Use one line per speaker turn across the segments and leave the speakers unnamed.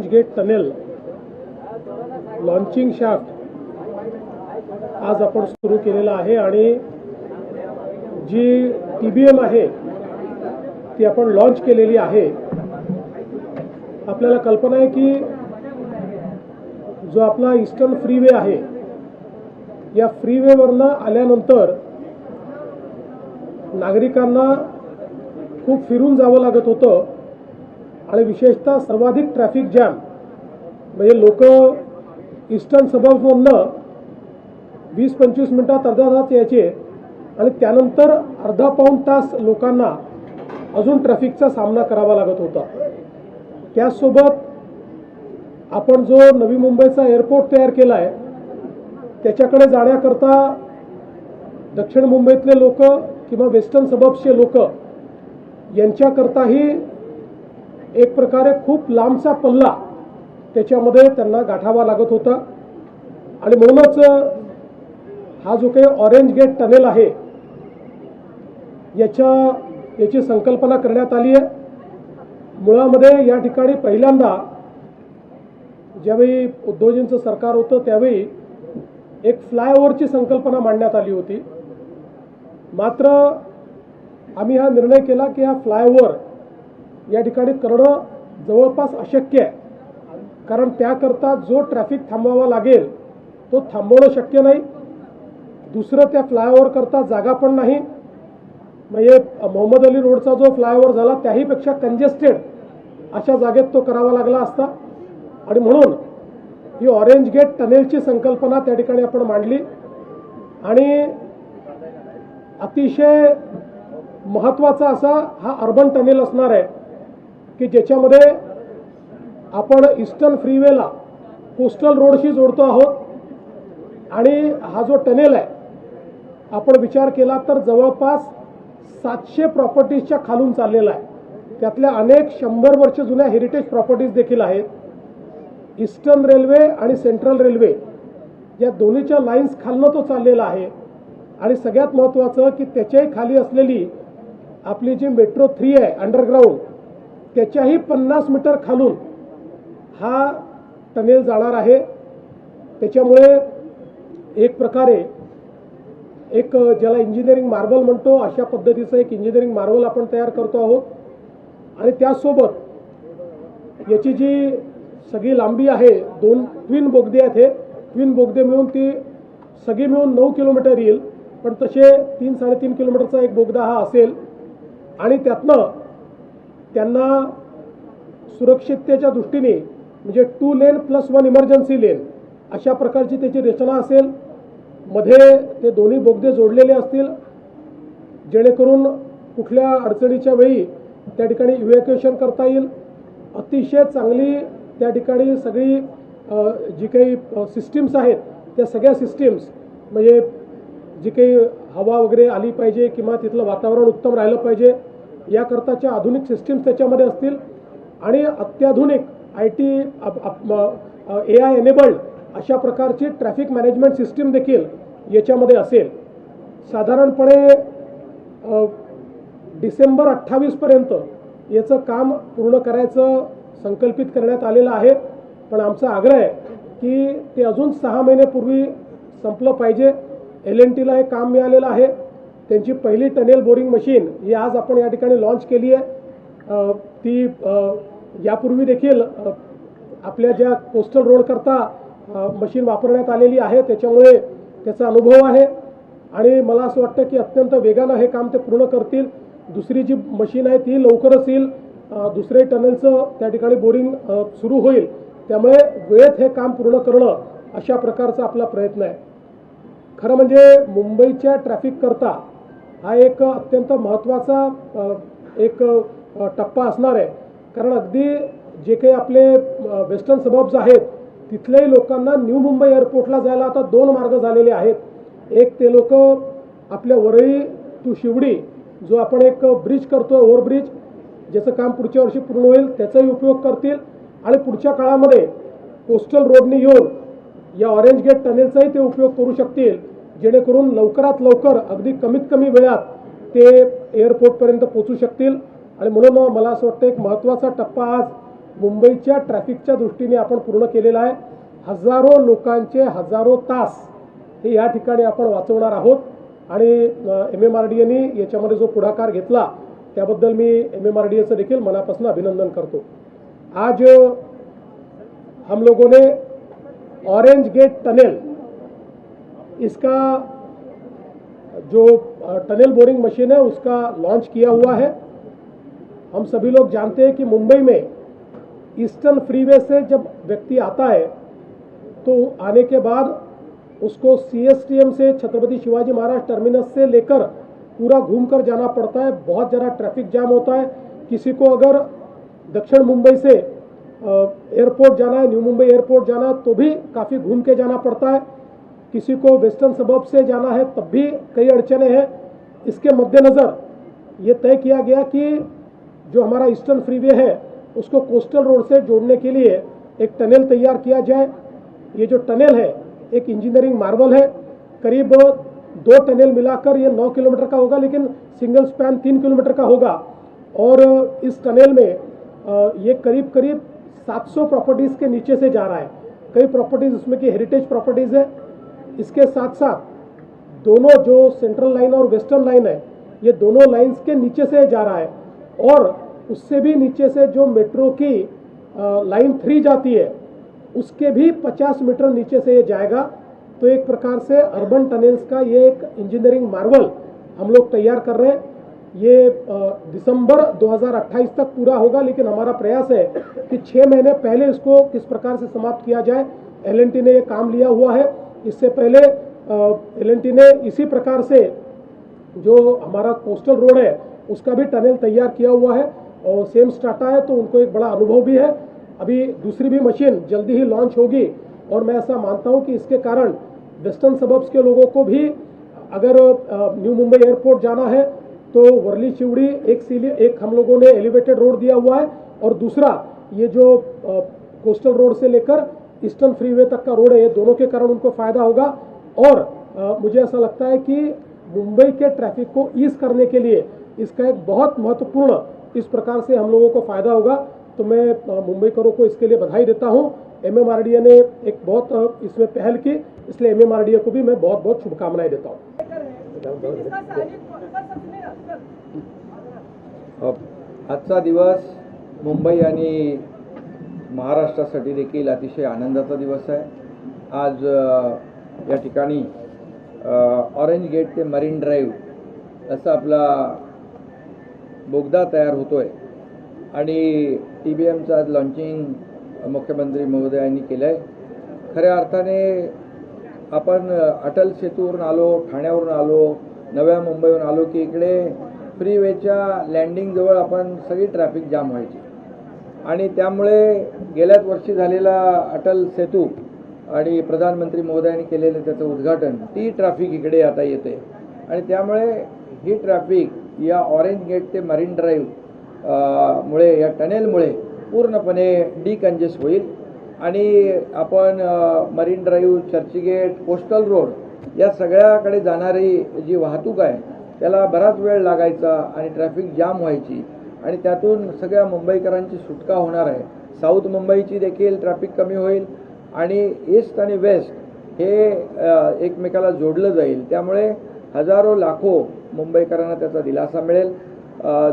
Orange gate tunnel launching shaft आज आपण सुरू केलेला आहे आणि जी टी बी एम आहे ती आपण लॉन्च केलेली आहे. आपल्याला कल्पना आहे की जो आपला ईस्टर्न फ्रीवे आहे या फ्रीवेवरनं आल्यानंतर नागरिकांना खूप फिरून जावं लागत होतं. आणि विशेषतः सर्वाधिक ट्रॅफिक जॅम म्हणजे लोक ईस्टर्न सबर्बमधनं वीस पंचवीस मिनटात अर्धा तास यायचे आणि त्यानंतर अर्धा पाऊण तास लोकांना अजून ट्रॅफिकचा सामना करावा लागत होता. त्याचसोबत आपण जो नवी मुंबईचा एअरपोर्ट तयार केला आहे त्याच्याकडे जाण्याकरता दक्षिण मुंबईतले लोक किंवा वेस्टर्न सबब्सचे लोक यांच्याकरताही एक प्रकारे खूप लांबचा पल्ला त्याच्यामध्ये त्यांना गाठावा लागत होता. आणि म्हणूनच हा जो काही ऑरेंज गेट टनेल आहे याच्या याची संकल्पना करण्यात आली आहे. मुळामध्ये या ठिकाणी पहिल्यांदा ज्यावेळी उद्योजींचं सरकार होतं त्यावेळी एक फ्लायओव्हरची संकल्पना मांडण्यात आली होती. मात्र आम्ही हा निर्णय केला की हा फ्लायओव्हर या ठिकाणी करणं जवळपास अशक्य आहे. कारण त्याकरता जो ट्रॅफिक थांबवावा लागेल तो थांबवणं शक्य नाही. दुसरं त्या फ्लायओव्हर करता जागा पण नाही. म्हणजे मोहम्मद अली रोडचा जो फ्लायओव्हर झाला त्याहीपेक्षा कंजेस्टेड अशा जागेत तो करावा लागला असता. आणि म्हणून ही ऑरेंज गेट टनेलची संकल्पना त्या ठिकाणी आपण मांडली. आणि अतिशय महत्त्वाचा असा हा अर्बन टनेल असणार आहे. की ज्याच्यामध्ये आपण ईस्टर्न फ्रीवेला कोस्टल रोडशी जोडतो आहोत आणि हा जो टनेल आहे आपण विचार केला तर जवळपास सातशे प्रॉपर्टीजच्या खालून चाललेला आहे. त्यातल्या अनेक शंभर वर्ष जुन्या हेरिटेज प्रॉपर्टीज देखील आहेत. ईस्टर्न रेल्वे आणि सेंट्रल रेल्वे या दोन्हीच्या लाईन्स खालनं तो चाललेला आहे. आणि सगळ्यात महत्त्वाचं की त्याच्याही खाली असलेली आपली जी मेट्रो थ्री आहे अंडरग्राऊंड त्याच्याही पन्नास मीटर खालून हा टनेल जाणार आहे. त्याच्यामुळे एक प्रकारे एक ज्याला इंजिनिअरिंग मार्बल म्हणतो अशा पद्धतीचं एक इंजिनिअरिंग मार्बल आपण तयार करतो आहोत. आणि त्याचसोबत याची जी सगळी लांबी आहे दोन ट्विन बोगदे आहेत हे. ट्विन बोगदे मिळून ती सगळी मिळून नऊ किलोमीटर येईल. पण तसे तीन साडेतीन किलोमीटरचा एक बोगदा हा असेल. आणि त्यातनं त्यांना सुरक्षिततेच्या दृष्टीने म्हणजे two lane plus one emergency lane अशा प्रकारची त्याची रचना असेल. मध्ये ते दोन्ही बोगदे जोडलेले असतील. जेणेकरून कुठल्या अडचणीच्या वेळी त्या ठिकाणी इव्हॅक्युएशन करता येईल. अतिशय चांगली त्या ठिकाणी सगळी जी काही सिस्टीम्स आहेत त्या सगळ्या सिस्टीम्स म्हणजे जी काही हवा वगैरे आली पाहिजे किंवा तिथलं वातावरण उत्तम राहिलं पाहिजे याकरताच्या आधुनिक सिस्टीम्स त्याच्यामध्ये असतील आणि अत्याधुनिक I T A I enabled अशा प्रकारची ट्रॅफिक मॅनेजमेंट सिस्टीम देखील याच्यामध्ये असेल. साधारणपणे डिसेंबर अठ्ठावीसपर्यंत याचं काम पूर्ण करायचं संकल्पित करण्यात आलेलं आहे. पण आमचा आग्रह आहे की ते अजून सहा महिन्यापूर्वी संपलं पाहिजे. एल एन टीला हे काम मिळालेलं आहे. त्यांची पहिली टनेल बोरिंग मशीन ही आज आपण या ठिकाणी लॉन्च केली आहे. ती यापूर्वी देखील आपल्या ज्या कोस्टल रोडकरता मशीन वापरण्यात आलेली आहे त्याच्यामुळे त्याचा अनुभव आहे. आणि मला असं वाटतं की अत्यंत वेगानं हे काम ते पूर्ण करतील. दुसरी जी मशीन आहे ती लवकरच येईल. दुसरे टनेलचं त्या ठिकाणी बोरिंग सुरू होईल. त्यामुळे वेळेत हे काम पूर्ण करणं अशा प्रकारचा आपला प्रयत्न आहे. खरं म्हणजे मुंबईच्या ट्रॅफिककरता हा एक अत्यंत महत्त्वाचा एक टप्पा असणार आहे. कारण अगदी जे काही आपले वेस्टर्न सबब्स आहेत तिथल्याही लोकांना न्यू मुंबई एअरपोर्टला जायला आता दोन मार्ग झालेले आहेत. एक ते लोक आपल्या वरळी टू शिवडी जो आपण एक ब्रिज करतो ओव्हरब्रिज ज्याचं काम पुढच्या वर्षी पूर्ण होईल त्याचाही उपयोग करतील. आणि पुढच्या काळामध्ये कोस्टल रोडने येऊन या ऑरेंज गेट टनेलचाही ते उपयोग करू शकतील. जेणेकरून लवकरात लवकर अगदी कमीत कमी वेळात ते एअरपोर्टपर्यंत पोचू शकतील. आणि म्हणून मला असं वाटतं एक महत्त्वाचा टप्पा आज मुंबईच्या ट्रॅफिकच्या दृष्टीने आपण पूर्ण केलेला आहे. हजारो लोकांचे हजारो तास हे या ठिकाणी आपण वाचवणार आहोत. आणि M M R D any याच्यामध्ये जो पुढाकार घेतला त्याबद्दल मी एम एम आर डी एचं देखील मनापासून अभिनंदन करतो. आज हम लोगों ने ऑरेंज गेट टनेल इसका जो टनल बोरिंग मशीन है, उसका लॉन्च किया हुआ है। हम सभी लोग जानते हैं कि मुंबई में ईस्टर्न फ्रीवे से जब व्यक्ति आता है तो आने के बाद उसको सीएसटीएम से, छत्रपति शिवाजी महाराज टर्मिनस से लेकर पूरा घूमकर जाना पड़ता है। बहुत ज़्यादा ट्रैफ़िक जाम होता है। किसी को अगर दक्षिण मुंबई से एयरपोर्ट जाना है न्यू मुंबई एयरपोर्ट जाना है तो भी काफ़ी घूम के जाना पड़ता है। किसी को वेस्टर्न सबब से जाना है, तब भी कई अड़चने हैं। इसके मद्देनज़र ये तय किया गया कि जो हमारा ईस्टर्न फ्रीवे है, उसको कोस्टल रोड से जोड़ने के लिए एक टनल तैयार किया जाए। ये जो टनल है, एक इंजीनियरिंग मार्वल है। करीब दो टनल मिलाकर ये नौ किलोमीटर का होगा, लेकिन सिंगल स्पैन तीन किलोमीटर का होगा। और इस टनल में ये करीब करीब 700 प्रॉपर्टीज़ के नीचे से जा रहा है। कई प्रॉपर्टीज़, उसमें की हेरिटेज प्रॉपर्टीज़ है। इसके साथ साथ दोनों जो सेंट्रल लाइन और वेस्टर्न लाइन है, ये दोनों लाइंस के नीचे से जा रहा है और उससे भी नीचे से जो मेट्रो की लाइन थ्री जाती है, उसके भी 50 मीटर नीचे से ये जाएगा। तो एक प्रकार से अर्बन टनल्स का ये एक इंजीनियरिंग मार्वल हम लोग तैयार कर रहे हैं। ये दिसंबर 2028 तक पूरा होगा, लेकिन हमारा प्रयास है कि छः महीने पहले इसको किस प्रकार से समाप्त किया जाए। एलएनटी ने ये काम लिया हुआ है। इससे पहले एल ने इसी प्रकार से जो हमारा कोस्टल रोड है, उसका भी टनल तैयार किया हुआ है और सेम स्टाटा है तो उनको एक बड़ा अनुभव भी है। अभी दूसरी भी मशीन जल्दी ही लॉन्च होगी और मैं ऐसा मानता हूँ कि इसके कारण वेस्टर्न सबब्स के लोगों को भी अगर न्यू मुंबई एयरपोर्ट जाना है तो वर्ली चिवड़ी, एक सीली, एक हम लोगों ने एलिवेटेड रोड दिया हुआ है और दूसरा ये जो कोस्टल रोड से लेकर ईस्टर्न फ्रीवे तक का रोड है ये दोनों के कारण उनको फ़ायदा होगा। और अ, मुझे ऐसा लगता है कि मुंबई के ट्रैफ़िक को ईज करने के लिए इसका एक बहुत महत्वपूर्ण इस प्रकार से हम लोगों को फ़ायदा होगा। तो मैं अ, मुंबईकरों को इसके लिए बधाई देता हूँ। एम ने एक बहुत इसमें पहल की इसलिए एम को भी मैं बहुत बहुत शुभकामनाएँ देता हूँ।
कर
अ, आजचा दिवस मुंबई आणि महाराष्ट्रासाठी देखील अतिशय आनंदाचा दिवस आहे. आज या ठिकाणी ऑरेंज गेट ते मरीन ड्राईव्ह असा आपला बोगदा तयार होतो आहे आणि टी बी एमचं आज लॉन्चिंग मुख्यमंत्री महोदयांनी केलं आहे खऱ्या अर्थाने आपण अटल सेतूवरून आलो ठाण्यावरून आलो नव्या मुंबईवरून आलो की इकडे फ्रीवेच्या लँडिंगजवळ आपण सगळी ट्रॅफिक जाम व्हायची. आणि त्यामुळे गेल्याच वर्षी झालेला अटल सेतू आणि प्रधानमंत्री मोदयांनी केलेलं त्याचं उद्घाटन ती ट्रॅफिक इकडे आता येते. आणि त्यामुळे ही ट्रॅफिक या ऑरेंज गेट ते मरीन ड्राईव्ह मुळे या टनेलमुळे पूर्णपणे डिकंजेस्ट होईल. आणि आपण Marine Drive Churchgate coastal road या सगळ्याकडे जाणारी जी वाहतूक आहे त्याला बराच वेळ लागायचा आणि ट्रॅफिक जाम व्हायची. आणि त्यातून सगळ्या मुंबईकरांची सुटका होणार आहे. साऊथ मुंबईची देखील ट्रॅफिक कमी होईल आणि ईस्ट आणि वेस्ट हे एकमेकाला जोडलं जाईल. त्यामुळे हजारो लाखो मुंबईकरांना त्याचा दिलासा मिळेल.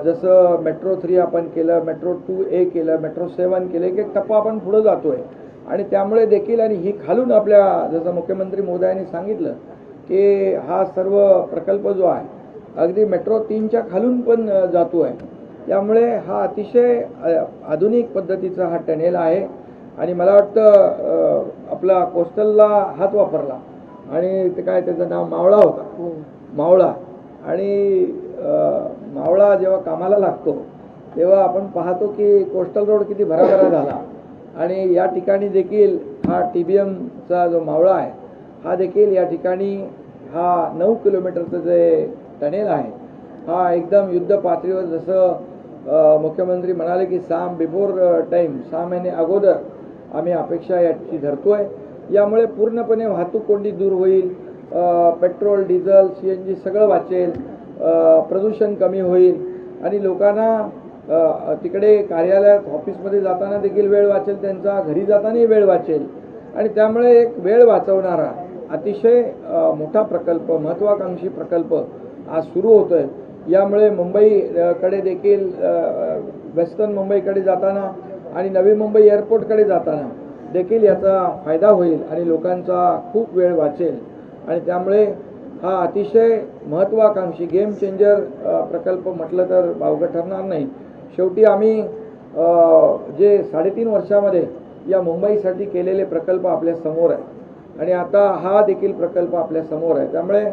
जसं मेट्रो थ्री आपण केलं मेट्रो टू ए केलं मेट्रो सेवन केलं एक एक टप्पा आपण पुढं जातो आहे आणि त्यामुळे देखील आणि ही खालून आपल्या जसं मुख्यमंत्री मोदयांनी सांगितलं की हा सर्व प्रकल्प जो आहे अगदी मेट्रो तीनच्या खालून पण जातो आहे त्यामुळे हा अतिशय आधुनिक पद्धतीचा हा टनेल आहे. आणि मला वाटतं आपला कोस्टलला हात वापरला. आणि ते काय त्याचं नाव मावळा होता. मावळा. आणि मावळा जेव्हा कामाला लागतो तेव्हा आपण पाहतो की कोस्टल रोड किती भराभरा झाला. आणि या ठिकाणी देखील हा टी बी एमचा जो मावळा आहे हा देखील या ठिकाणी हा नऊ किलोमीटरचं जे टनेल आहे हा एकदम युद्ध पातळीवर जसं मुख्यमंत्री म्हणाले की साम बिफोर टाईम सहा महिने अगोदर आम्ही अपेक्षा याची धरतो आहे यामुळे पूर्णपणे वाहतूक कोंडी दूर होईल petrol diesel C N G सगळं वाचेल प्रदूषण कमी होईल आणि लोकांना तिकडे कार्यालयात ऑफिसमध्ये जाताना देखील वेळ वाचेल त्यांचा घरी जातानाही वेळ वाचेल. आणि त्यामुळे एक वेळ वाचवणारा अतिशय मोठा प्रकल्प महत्त्वाकांक्षी प्रकल्प आज सुरू होतो आहे यामुळे मुंबईकडे देखील वेस्टर्न मुंबईकडे जाताना आणि नवी मुंबई एअरपोर्टकडे जाताना देखील याचा फायदा होईल आणि लोकांचा खूप वेळ वाचेल. आणि त्यामुळे हा अतिशय महत्त्वाकांक्षी गेम चेंजर प्रकल्प म्हटलं तर बावगं ठरणार नाही. शेवटी आम्ही जे साडेतीन वर्षामध्ये या मुंबईसाठी केलेले प्रकल्प आपल्यासमोर आहे. आणि आता हा देखील प्रकल्प आपल्यासमोर आहे. त्यामुळे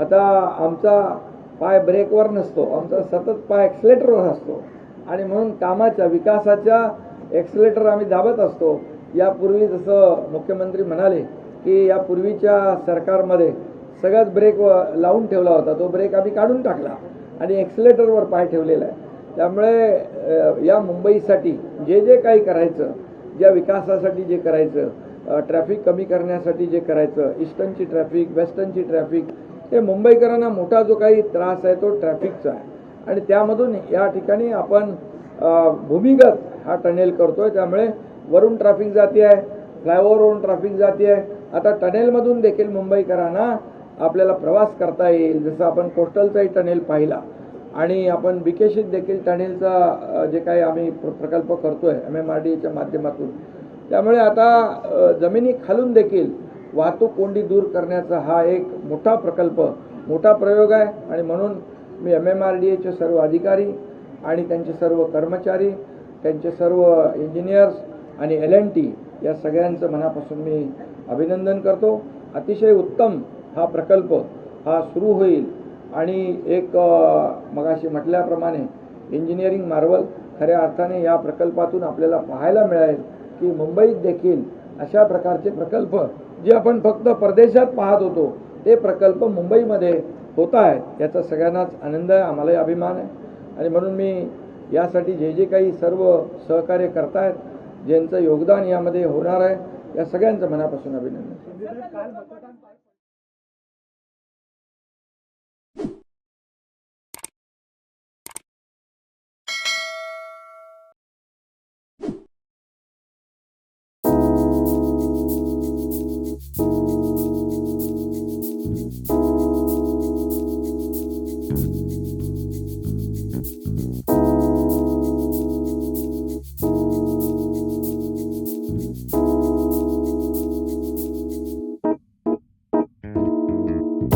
आता आमचा पाय ब्रेकवर नसतो. आमचा सतत पाय ॲक्सिलेटरवर असतो. आणि म्हणून कामाच्या विकासाच्या ॲक्सिलेटर आम्ही दाबत असतो. यापूर्वी जसं मुख्यमंत्री म्हणाले की यापूर्वीच्या सरकारमध्ये सगळ्यात ब्रेक व- लावून ठेवला होता. तो ब्रेक आम्ही काढून टाकला. आणि ॲक्सिलेटरवर पाय ठेवलेला आहे. त्यामुळे या मुंबईसाठी जे जे काही करायचं ज्या विकासासाठी जे करायचं ट्रॅफिक कमी करण्यासाठी जे करायचं ईस्टर्नची ट्रॅफिक वेस्टर्नची ट्रॅफिक ते मुंबईकरांना मोठा जो काही त्रास आहे तो ट्रॅफिकचा आहे. आणि त्यामधून या ठिकाणी आपण भूमिगत हा टनेल करतोय. त्यामुळे वरून ट्रॅफिक जाते आहे फ्लायओव्हरवरून ट्रॅफिक जाते आहे आता टनेलमधून देखील मुंबईकरांना आपल्याला प्रवास करता येईल. जसं आपण कोस्टलचाही टनेल पाहिला. आणि आपण बिकेशीत देखील टनेलचा जे काही आम्ही प्र- प्रकल्प करतोय एम एम आर डीच्या माध्यमातून. त्यामुळे आता जमिनी खालून देखील वाहतूक कोंडी दूर करण्याचा हा एक मोठा प्रकल्प मोठा प्रयोग आहे. आणि म्हणून मी एम एम आर डी एचे सर्व अधिकारी आणि त्यांचे सर्व कर्मचारी त्यांचे सर्व इंजिनियर्स आणि एल एन टी या सगळ्यांचं मनापासून मी अभिनंदन करतो. अतिशय उत्तम हा प्रकल्प हा सुरू होईल. आणि एक मगाशी म्हटल्याप्रमाणे इंजिनिअरिंग मार्वल खऱ्या अर्थाने या प्रकल्पातून आपल्याला पाहायला मिळेल की मुंबईत देखील अशा प्रकारचे प्रकल्प जे आपण फक्त परदेशात पाहत होतो ते प्रकल्प मुंबईमध्ये होत आहेत याचा सगळ्यांनाच आनंद आहे आम्हालाही अभिमान आहे. आणि म्हणून मी यासाठी जे जे काही सर्व सहकार्य करतायत ज्यांचं योगदान यामध्ये होणार आहे या सगळ्यांचं मनापासून अभिनंदन.